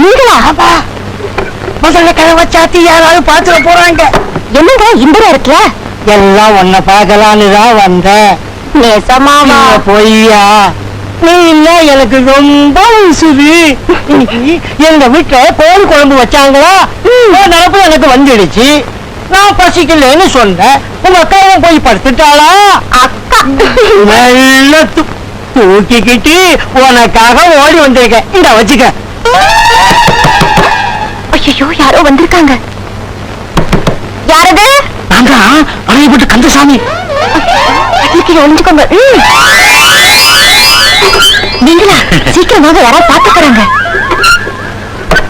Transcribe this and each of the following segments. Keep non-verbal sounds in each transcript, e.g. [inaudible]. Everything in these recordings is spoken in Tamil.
நீங்களா? முதல்ல கதவை சாத்தி யாராவது பாத்துட போறாங்க. என்னங்க இம்பரா இருக்குல்ல எல்லாம் உன்னை பார்க்கலான்னு தான் வந்தேன். நேசமாவா? நீ பொய்யா? நீ இல்ல எனக்கு ரொம்ப உசுது இன்னைக்கு எங்க வீட்டுல கோழி குழம்பு வச்சாங்களா? நினப்பு எனக்கு வந்துடுச்சு. நான் பசிக்கலன்னு சொன்னேன். உங்க அக்காவும் போய் படுத்துட்டாளா? அக்கா. நல்ல தூக்கிக்கிட்டு உனக்காக ஓடி வந்திருக்கேன். இந்த வச்சுக்க. ஐயோ யாரோ வந்திருக்காங்க. யாரது? தான் அழையப்பட்டு கந்தசாமி. ஒளிஞ்சுக்கோங்க. நீங்களா? சீக்கிரமாக யாராவது பாத்துக்கிறாங்க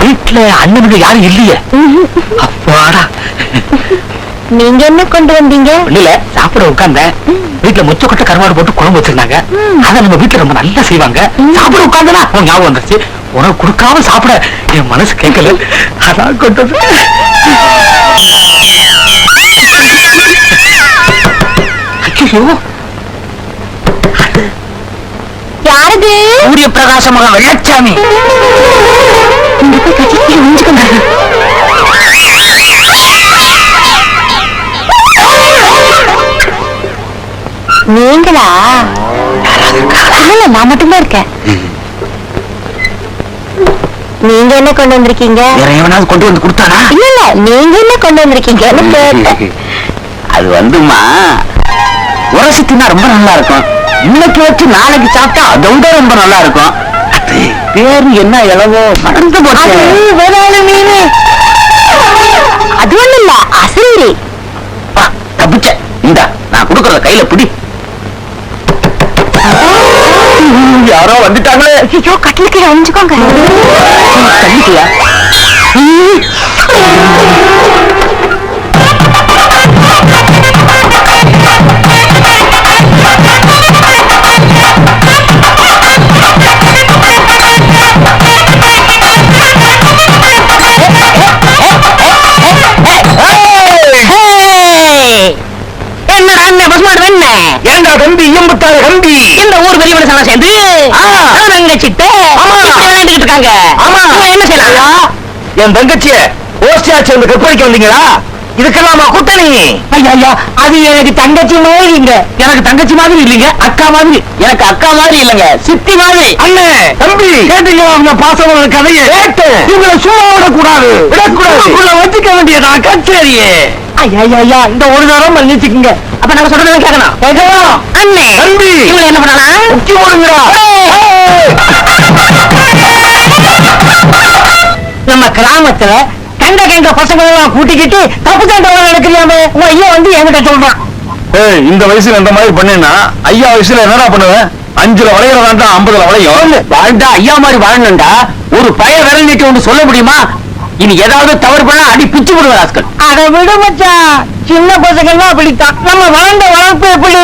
வீட்டுல அண்ணனுக்கு யாரும் இல்லையே. அப்பாடா. நீங்க என்ன கொண்டு வந்தீங்க? இல்ல சாப்பிட உட்கார்ந்தேன். வீட்டுல முச்ச கொட்டை கருவாடு போட்டு குழம்பு வச்சிருந்தாங்க. அத நம்ம வீட்டுல ரொம்ப நல்லா செய்வாங்க. சாப்பிட உட்கார்ந்தனா? ஞாபகம் வந்துருச்சு. உனக்கு கொடுக்காம சாப்பிட என் மனசு கேட்கல. அதான் ஐயோ யாரது? சூரிய பிரகாசமாக வெள்ளச்சாமி. இங்க போய் நீங்களா இல்ல நான் மட்டும்தான் இருக்கேன். நீங்க என்ன கொண்டு வந்திருக்கீங்க? வேற எவனாவது கொண்டு வந்து கொடுத்தானா? இல்ல இல்ல நீங்க என்ன கொண்டு வந்திருக்கீங்கன்னு கேட்டேன் அது வந்துமா உரசி தின்னா ரொம்ப நல்லா இருக்கும் இன்னைக்கு வச்சு நாளைக்கு சாப்பிட்டா அதை விட ரொம்ப நல்லா இருக்கும் அது பேரு என்ன இளவோ மறந்து போச்சு. மீன். அது ஒண்ணு இல்ல அசரி தப்பிச்ச. இந்தா நான் கொடுக்கறத கையில பிடி. ஐயோ கட்டிலுக்கு ஒளிஞ்சுக்கோங்க அண்ணன் பசுமாடு என்ன ஏண்டா தம்பி எம்புத்தாரு கம்பி இந்த ஊர் பெரியவன சனம் சேர்ந்து. தங்கச்சிட்டு. விளையாண்டுகிட்டு இருக்காங்க. ஆமா. என்ன செய்யலாம் என் தங்கச்சிய போஸ்டியா சேர்ந்து கற்பழிக்க வந்தீங்களா? இதுக்கெல்லாமா கூட்டணி ஐயா அது எனக்கு தங்கச்சி மாதிரி இல்ல எனக்கு தங்கச்சி மாதிரி இல்லைங்க அக்கா மாதிரி. எனக்கு அக்கா மாதிரி இல்லங்க சித்தி மாதிரி. அண்ணே தம்பி. கேட்டீங்களா அவங்க பாசமான கதையை? இவங்களை சும்மா விடக்கூடாது. விடக்கூடாது வச்சுக்க வேண்டியதா? கச்சேரியே. ஐயா இந்த ஒரு தரம் மன்னிச்சுக்குங்க. அப்ப நாங்க சொல்றதை கேட்கணும். கேட்கலாம் அண்ணே. தம்பி இவங்க என்ன பண்ணலாம் முக்கி போடுங்கடா. நம்ம கிராமத்துல கண்ட கண்ட பசங்க எல்லாம் கூட்டிக்கிட்டு தப்பு தண்டவங்க நடக்கிறியாமே உன் ஐயா வந்து என்கிட்ட சொல்றான். ஏய் இந்த வயசுல இந்த மாதிரி பண்ணேன்னா ஐயா வயசுல என்னடா பண்ணுவேன்? அஞ்சுல வளையறதாண்டா ஐம்பதுல வளையும்? வாழ்ந்தா ஐயா மாதிரி வாழணும்டா. ஒரு பய விரல் நீட்டி ஒன்று சொல்ல முடியுமா? இனி ஏதாவது தவறு பண்ணா அடி பிச்சு விடுவார் ஆஸ்கல் அட விடு மச்சான் சின்ன பசங்க அப்படித்தான் நம்ம வளர்ந்த வளர்ப்பு எப்படி?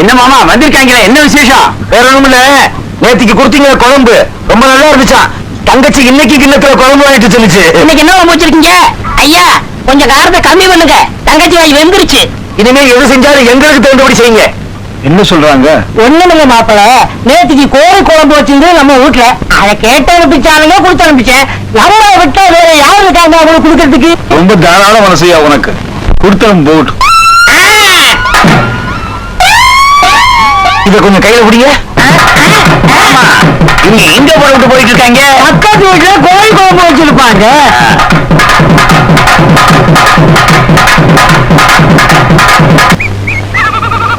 என்ன மாமா வந்திருக்காங்களே? என்ன விசேஷம்? வேற ஒண்ணும் இல்ல. நேத்திக்கு கொடுத்தீங்க குழம்பு. ரொம்ப நல்லா இருந்துச்சான் தங்கச்சி இன்னைக்கு கிண்ணத்துல குழம்பு வாங்கிட்டு சொல்லுச்சு இன்னைக்கு என்ன முடிச்சிருக்கீங்க ஐயா கொஞ்சம் காரத்தை கம்மி பண்ணுங்க. தங்கச்சி வாய் வெந்துருச்சு. இனிமே எது செஞ்சாலும் எங்களுக்கு தகுந்தபடி செய்யுங்க. என்ன சொல்றாங்க? ஒண்ணுமில்ல மாப்பிள. நேத்திக்கு கோழி குழம்பு வச்சிருந்து நம்ம வீட்டுல அதை கேட்டு அனுப்பிச்சாலுங்க கொடுத்து அனுப்பிச்சேன். நம்ம விட்டா வேற யாரு இருக்காங்க அவங்களுக்கு கொடுக்கறதுக்கு? ரொம்ப தாராள மனசையா உனக்கு. கொடுத்தனும் போகட்டும் இத கொஞ்சம் கையில பிடிங்க. ஆமா. இங்க எங்க போட்டு போயிட்டு இருக்காங்க? பக்கத்து வீட்டுல கோழி குழம்பு வச்சிருப்பாங்க.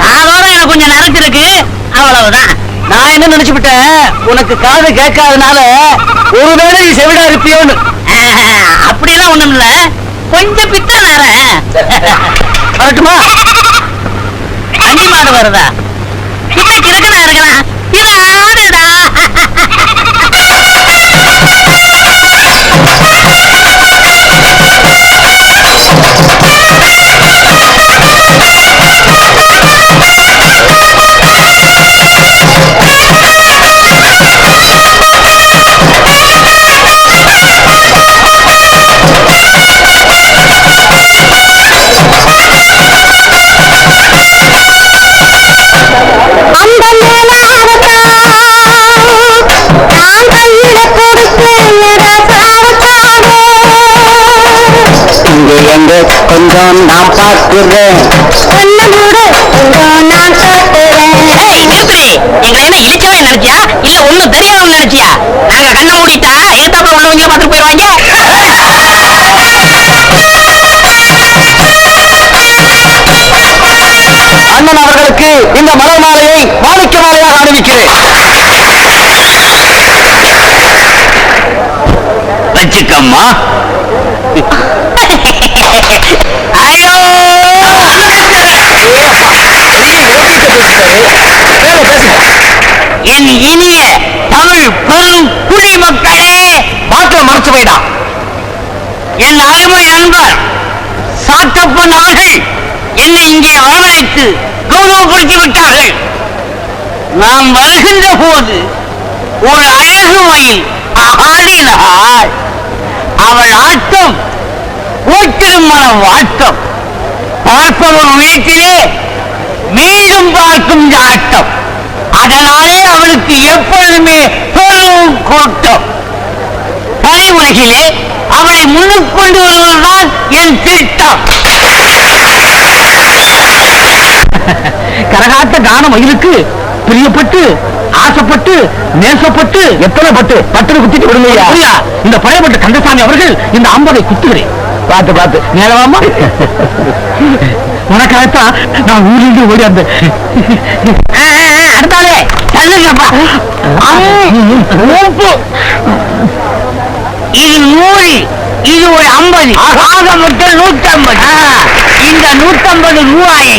காதோட எனக்கு கொஞ்சம் நரைச்சிருக்கு அவ்வளவுதான். நான் என்ன நினைச்சுக்கிட்டேன்? உனக்கு காது கேட்காதனால ஒருவேளை நீ செவிடா இருப்பியோன்னு ஆஹா, அப்படியெல்லாம் ஒண்ணும் இல்ல. கொஞ்சம் பித்தம் நேரம் வரட்டுமா? சாப்பாடு வருதா? கொஞ்சம் நான் பார்க்கிறேன் கண்ணு மூடு கொஞ்சம் நான். எங்களை என்ன இழிச்சவன் நினைச்சியா இல்ல ஒண்ணும் தெரியாதவன் நினைச்சியா நாங்க கண்ணை மூடிட்டா ஏத்தாப்புல உள்ளவங்க பார்த்துட்டு போயிருவாங்க? அண்ணன் அவர்களுக்கு இந்த மலர் மாலையை மாணிக்க மாலையாக அணிவிக்கிறேன். வச்சுக்கம்மா ஐயோ என் இனிய தமிழ் பெரும் குடிமக்களே பாட்டில் மறைச்சு போயிடா. என் அருமை நண்பர் சாத்தப்பன் அவர்கள் என்னை இங்கே வரவழைத்து கௌரவப்படுத்தி விட்டார்கள் நாம் வருகின்ற போது ஒரு அழகு மயில் ஆடினாள். அவள் ஆட்டம் ஓட்டிருமன வாட்டம் பார்ப்பவர் வீட்டிலே மீண்டும் பார்க்கும் ஆட்டம். அதனாலே அவளுக்கு எப்பொழுதுமே பெரும் கூட்டம். கலை உலகிலே அவளை முன்னுக்கு கொண்டு வருவதுதான் என் திட்டம். கரகாட்ட கான மயிலுக்கு பிரியப்பட்டு ஆசைப்பட்டு நேசப்பட்டு எத்தனை பட்டு? பட்டு குத்திட்டு விடுங்கய்யா. இந்த பழையப்பட்ட கந்தசாமி அவர்கள் இந்த அம்பதை குத்துகிறேன். பார்த்து பார்த்து. நேரமாமா உனக்காகத்தான் நான் ஊரிலிருந்து ஓடி அந்த அடுத்தாலே தள்ளுங்கப்பா. இது நூறு இது ஒரு ஐம்பது. ஆக மொத்தம் நூத்தம்பது. இந்த நூத்தம்பது ரூபாயை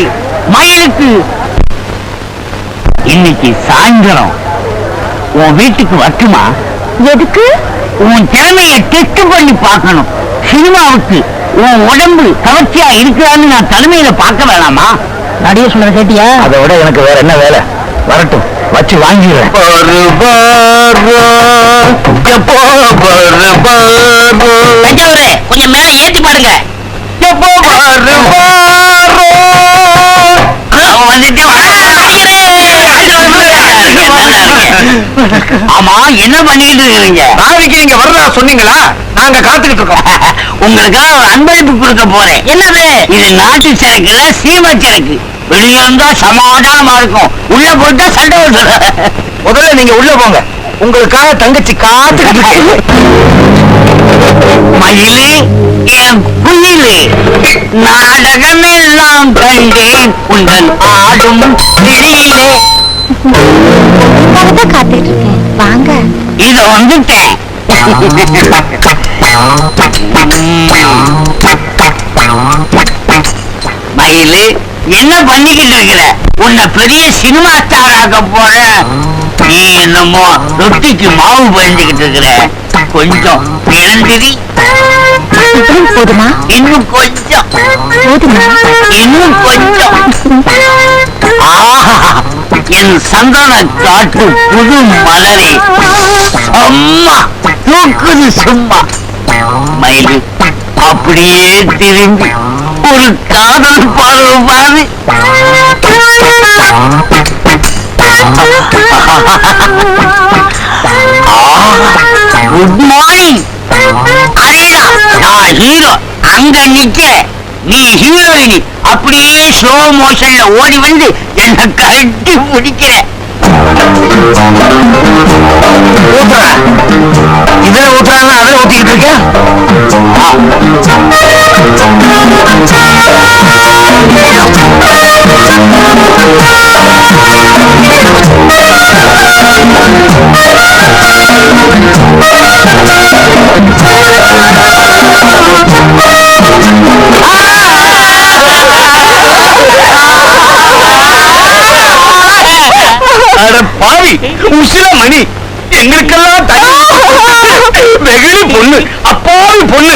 மயிலுக்கு இன்னைக்கு சாயந்தரம். உன் வீட்டுக்கு வரட்டுமா? எதுக்கு? உன் திறமையை டெஸ்ட் பண்ணி பார்க்கணும். சினிமாவுக்கு. உன் உடம்பு கவர்ச்சியா இருக்கிறான்னு நான் தலைமையில பார்க்க வேணாமா? நடிக சொன்னதை கேட்டியா? அதை விட எனக்கு வேற என்ன வேலை? வரட்டும் வச்சு வாங்கிடுறேன். தஞ்சாவூர் கொஞ்சம் மேல ஏத்தி பாருங்க. அவன் வந்துட்டு [laughs] ஆமா என்ன பண்ணிட்டு இருக்கீங்க நாளைக்கு நீங்க வர்றதா சொன்னீங்களா? நாங்க காத்துக்கிட்டு இருக்கோம். [laughs] உங்களுக்காக ஒரு அன்பளிப்பு கொடுக்க போறேன். என்னது? இது நாட்டு சரக்கு இல்ல சீமை சரக்கு. வெளியே இருந்தா சமாதானமா இருக்கும். உள்ள போட்டா சண்டை வந்துடும் [laughs] முதல்ல நீங்க உள்ள போங்க. உங்களுக்காக தங்கச்சி காத்துக்கிட்டு இருக்கு. மயிலே என் குயிலே நாடகமெல்லாம் கண்டேன். உங்கள் ஆடும் உங்களுக்காக தான் காத்துட்டு இருக்கேன். வாங்க. இத வந்துட்டேன். மயிலு என்ன பண்ணிக்கிட்டு இருக்கிற? உன்னை பெரிய சினிமா ஸ்டார் ஆக்க போற நீ என்னமோ ரொட்டிக்கு மாவு பயந்துகிட்டு இருக்கிற. கொஞ்சம் இவ்வளவு போதுமா? இன்னும் கொஞ்சம். போதுமா? இன்னும் கொஞ்சம். ஆஹா என் சந்தன காட்டு புது மலரே. அம்மா தூக்குது சும்மா. மயிலு அப்படியே திரும்பி ஒரு காதல் பாடல் பாரு குட் மார்னிங் அரேடா நான் ஹீரோ அங்க நிக்க நீ ஹீரோயினி அப்படியே ஸ்லோ மோஷன்ல ஓடி வந்து என்ன கட்டி பிடிக்கிற. இதுல ஊத்துறாங்க அதை ஊத்திக்கிட்டு இருக்க இருக்கேன் பாவி உசில மணி. எங்களுக்கெல்லாம் வெகுளி பொண்ணு அப்பாவி பொண்ணு.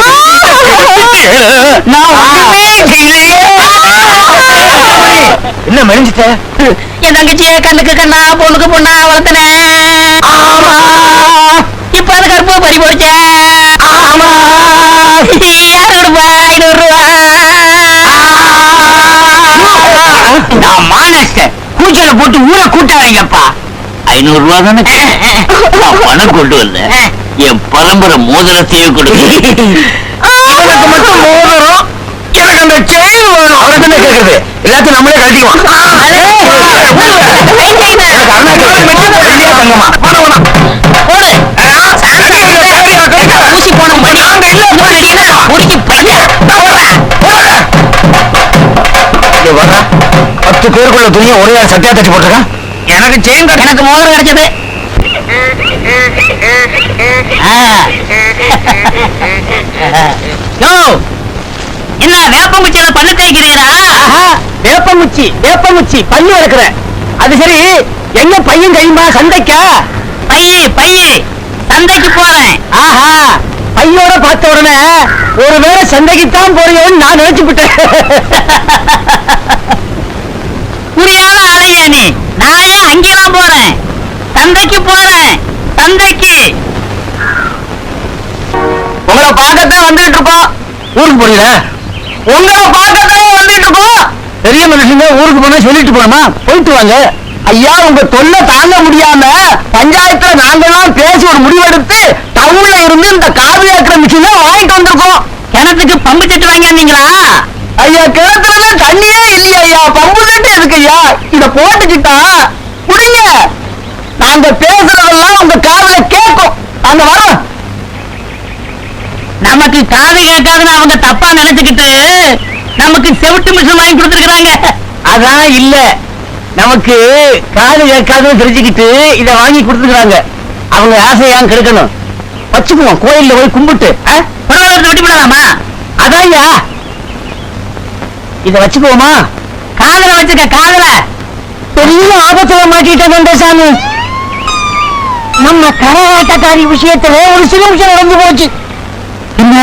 என்ன மெலிஞ்சிட்ட என் தங்கச்சிய கண்ணுக்கு கண்ணா பொண்ணுக்கு பொண்ணா வளர்த்தனேன் ஆமா. இப்ப அது கருப்பு பறி போடுச்ச. ஆமா. யாரு கொடுப்பா? ஐநூறு ரூபா. நான் கூச்சல போட்டு ஊரை கூட்டாதீங்கப்பா ஐநூறு ரூபா தானே நான் பணம் கொண்டு வந்தேன். என் பரம்பரை மோதிரத்தையே கொடுக்கு எனக்கு மட்டும் மோதிரம் எனக்கு அந்த செயின் வேணும். அவரை தானே கேக்குறது? எல்லாத்தையும் நம்மளே கழட்டிக்குவோம் எனக்கு அண்ணா கேக்குது. வெள்ளியா பத்து பேருக்குள்ள துணியை ஒரே சட்டையா தச்சு போட்டிருக்கான் எனக்கு செயின் எனக்கு மோதிரம் கிடைச்சது யோ என்ன வேப்பங்குச்சியில பல்லு தேய்க்கிறீரா? வேப்பமுச்சி வேப்பமுச்சி பல்லு வளர்க்குறேன் அது சரி எங்க பையன் கையுமா சந்தைக்கா? பையி பையி சந்தைக்கு போறேன் ஆஹா பையோட பார்த்த உடனே ஒருவேளை சந்தைக்கு தான் போறியோன்னு நான் நினைச்சு விட்டேன் [laughs] புரியாத ஆளையா நீ. நானே அங்கெல்லாம் போறேன்? சந்தைக்கு போறேன். சந்தைக்கு உங்களை பார்க்கத்தான் வந்துட்டு இருக்கோம். ஊருக்கு போறீங்க உங்களை பார்க்கத்தான் வந்துட்டு இருக்கோம். பெரிய மனுஷங்க ஊருக்கு போனா சொல்லிட்டு போனோமா போயிட்டு வாங்க. ஐயா உங்க தொல்லை தாங்க முடியாம பஞ்சாயத்துல நாங்கெல்லாம் பேசி ஒரு முடிவெடுத்து டவுன்ல இருந்து இந்த காவி ஏக்கிற மிஷினை வாங்கிட்டு வந்திருக்கோம். கிணத்துக்கு பம்பு செட்டு வாங்கியாந்தீங்களா ஐயா கிணத்துல தண்ணியே இல்லையா ஐயா. பம்பு தட்டு இருக்கு ஐயா. இத போட்டுக்கிட்டா புடிங்க நாங்க பேசுறதெல்லாம் உங்க காதல கேட்கும். நாங்க வரோம் நமக்கு காது கேட்காதுன்னு அவங்க தப்பா நினைச்சுக்கிட்டு நமக்கு செவிட்டு மிஷின் வாங்கி கொடுத்துருக்காங்க அதான் இல்ல. நமக்கு காது கேட்காதுன்னு தெரிஞ்சுக்கிட்டு இத வாங்கி கொடுத்துருக்குறாங்க. அவங்க ஆசையான் கெடுக்கணும்? வச்சுக்குவோம். கோயில்ல போய் கும்பிட்டு ஆ? பரவாயில்ல வெட்டி விடலாமா அதான்யா இத வச்சுக்குவோமா? காதல வச்சுக்க காதல. பெரிய ஆபத்துல மாட்டிட்டேன் கந்தசாமி. நம்ம கரகாட்டக்காரி விஷயத்துல ஒரு சில விஷயம் நடந்து போச்சு. என்ன?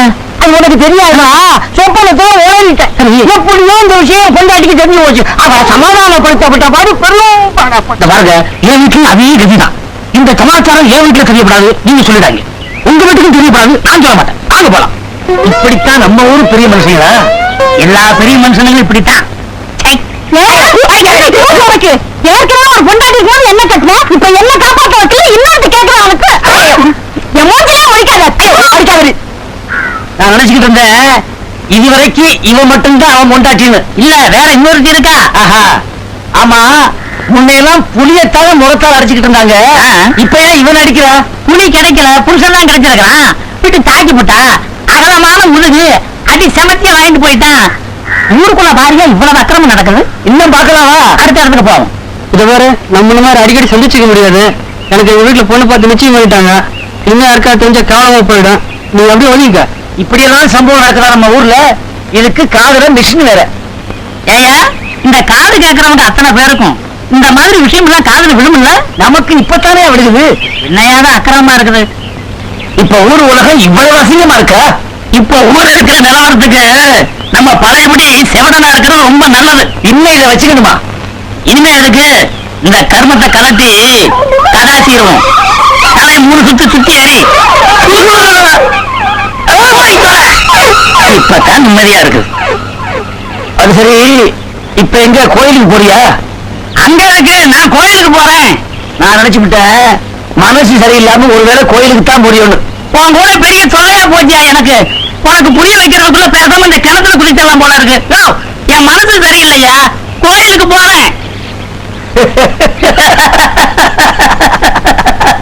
அது உனக்கு தெரியாதா? சொப்பனத்துல ஓடிட்டேன். எப்படியோ இந்த விஷயம் பொண்டாட்டிக்கு தெரிஞ்சு போச்சு. அவரை சமாதானப்படுத்தப்பட்ட பாடு பெரும் பாருங்க என் வீட்டுல அதே கதிதான். இந்த சமாச்சாரம் என் வீட்டுல தெரியப்படாது. நீங்க சொல்லிடாங்க உங்க வீட்டுக்கும் தெரியப்படாது. நான் சொல்ல மாட்டேன். வாங்க போலாம். இப்படித்தான் நம்ம ஊரு பெரிய மனுஷங்களா? எல்லா பெரிய மனுஷனுங்களும் இப்படித்தான். ஏற்கனவே ஒரு பொண்டாட்டி போது என்ன கட்டின இப்ப என்ன காப்பாத்த வைக்கல? இன்னொரு கேட்கலாம் அவனுக்கு என் மூஞ்சிலே ஒழிக்காத. அடிக்காதடி. நான் நினைச்சுக்கிட்டு இருந்தேன் இதுவரைக்கும் இவன் மட்டும்தான் அவன் பொண்டாட்டின்னு. இல்ல வேற இன்னொருத்தி இருக்கா? ஆஹா. ஆமா முன்னையெல்லாம் புளியத்தால முகத்தால் அடிச்சுக்கிட்டு இருந்தாங்க. இப்ப ஏன் இவன் அடிக்கிறா? புலி கிடைக்கல புருஷன் தான் கிடைச்சிருக்கான் விட்டு தாக்கி போட்டா? அகலமான முதுகு அடி செமத்திய வாங்கிட்டு போயிட்டான் ஊருக்குள்ள பாருங்க இவ்வளவு அக்கிரமம் நடக்குது? இன்னும் பார்க்கலாமா அடுத்த இடத்துக்கு போவோம். இத வேற நம்மள மாதிரி அடிக்கடி சந்திச்சுக்க முடியாது. எனக்கு எங்க வீட்டுல பொண்ணு பார்த்து நிச்சயம் பண்ணிட்டாங்க. இன்னும் யாருக்கா தெரிஞ்ச காலமா போயிடும். நீ அப்படியே ஒழிங்க இப்படி எல்லாம் சம்பவம் நடக்குதா நம்ம ஊர்ல? இதுக்கு காதுல மிஷின் வேற. ஏயா இந்த காது கேட்கறவங்க அத்தனை பேருக்கும். இந்த மாதிரி விஷயம் எல்லாம் காதுல விழுமில்ல? நமக்கு இப்பத்தானே விடுகுது என்னையாதான் அக்கிரமமா இருக்குது. இப்ப ஊர் உலகம் இவ்வளவு அசிங்கமா இருக்கா? இப்ப ஊர் இருக்கிற நிலவரத்துக்கு நம்ம பழையபடி செவடனா இருக்கிறது ரொம்ப நல்லது. இன்னும் இதை வச்சுக்கணுமா? இனிமே அதுக்கு இந்த கர்மத்தை கலத்தி கடாசிடுவோம் தலை மூணு சுத்து சுத்தி எறி இப்பதான் நிம்மதியா இருக்கு. அது சரி இப்ப எங்க கோயிலுக்கு போறியா? அங்க இருக்கு நான் கோயிலுக்கு போறேன். நான் நினைச்சு விட்டேன் மனசு சரியில்லாம ஒருவேளை கோயிலுக்கு தான் போறியோன்னு. உன் கூட பெரிய தொல்லையா போச்சியா எனக்கு? உனக்கு புரிய வைக்கிறதுக்குள்ள பேசாம இந்த கிணத்துல குதிச்சலாம் போல இருக்கு. என் மனசு சரியில்லையா? கோயிலுக்கு போறேன். [laughs]